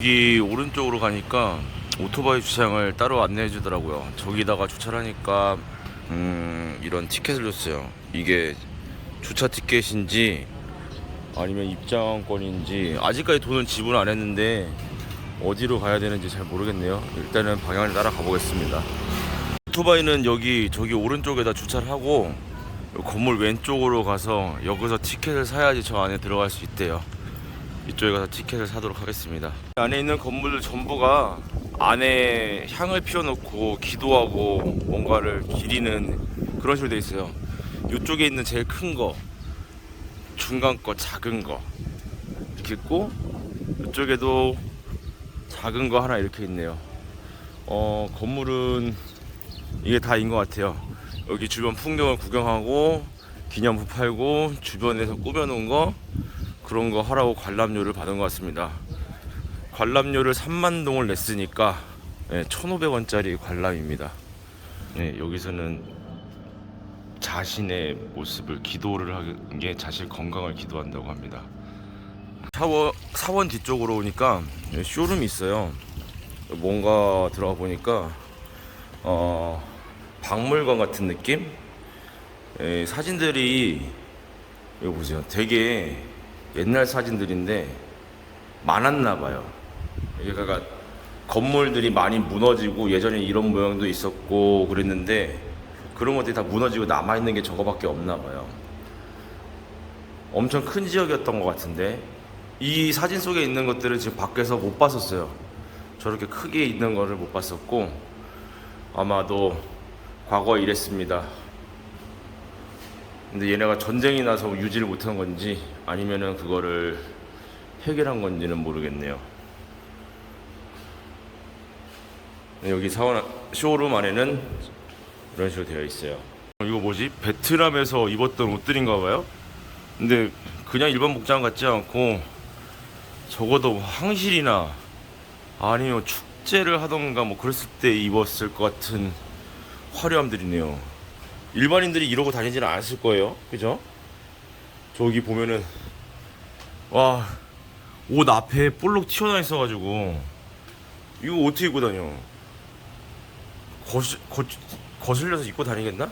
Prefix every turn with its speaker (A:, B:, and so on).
A: 여기 오른쪽으로 가니까 오토바이 주차장을 따로 안내해 주더라고요. 저기다가 주차를 하니까 음, 이런 티켓을 줬어요. 이게 주차 티켓인지 아니면 입장권인지 아직까지 돈은 지불 안 했는데 어디로 가야 되는지 잘 모르겠네요. 일단은 방향을 따라 가보겠습니다. 오토바이는 여기 저기 오른쪽에다 주차를 하고 건물 왼쪽으로 가서 여기서 티켓을 사야지 저 안에 들어갈 수 있대요. 이쪽에 가서 티켓을 사도록 하겠습니다. 안에 있는 건물들 전부가 안에 향을 피워놓고 기도하고 뭔가를 기리는 그런 식으로 돼 있어요. 이쪽에 있는 제일 큰 거, 중간 거, 작은 거 이렇게 있고 이쪽에도 작은 거 하나 이렇게 있네요. 어 건물은 이게 다인 것 같아요. 여기 주변 풍경을 구경하고 기념품 팔고 주변에서 꾸며놓은 거 그런 거 하라고 관람료를 받은 것 같습니다. 관람료를 3만 동을 냈으니까 네, 1,500원짜리 관람입니다. 네, 여기서는 자신의 모습을 기도를 하는 게 자신 건강을 기도한다고 합니다. 샤워 사원 뒤쪽으로 오니까 네, 쇼룸이 있어요. 뭔가 들어가 보니까 어, 박물관 같은 느낌? 예, 사진들이 이거 보세요. 되게 옛날 사진들인데 많았나 봐요. 그러니까 건물들이 많이 무너지고 예전에 이런 모양도 있었고 그랬는데 그런 것들이 다 무너지고 남아 있는 게 저거밖에 없나 봐요. 엄청 큰 지역이었던 것 같은데 이 사진 속에 있는 것들을 지금 밖에서 못 봤었어요. 저렇게 크게 있는 거를 못 봤었고 아마도 과거에 이랬습니다. 근데 얘네가 전쟁이 나서 유지를 못한 건지 아니면은 그거를 해결한 건지는 모르겠네요. 네, 여기 사원 쇼룸 안에는 이런 식으로 되어 있어요. 어, 이거 뭐지? 베트남에서 입었던 옷들인가 봐요. 근데 그냥 일반 복장 같지 않고 적어도 황실이나 아니면 축제를 하던가 뭐 그랬을 때 입었을 것 같은 화려함들이네요. 일반인들이 이러고 다니지는 않았을 거예요. 그죠? 저기 보면은 와, 옷 앞에 볼록 튀어나와 있어 가지고 이거 어떻게 입고 다녀? 거시, 거, 거슬려서 입고 다니겠나?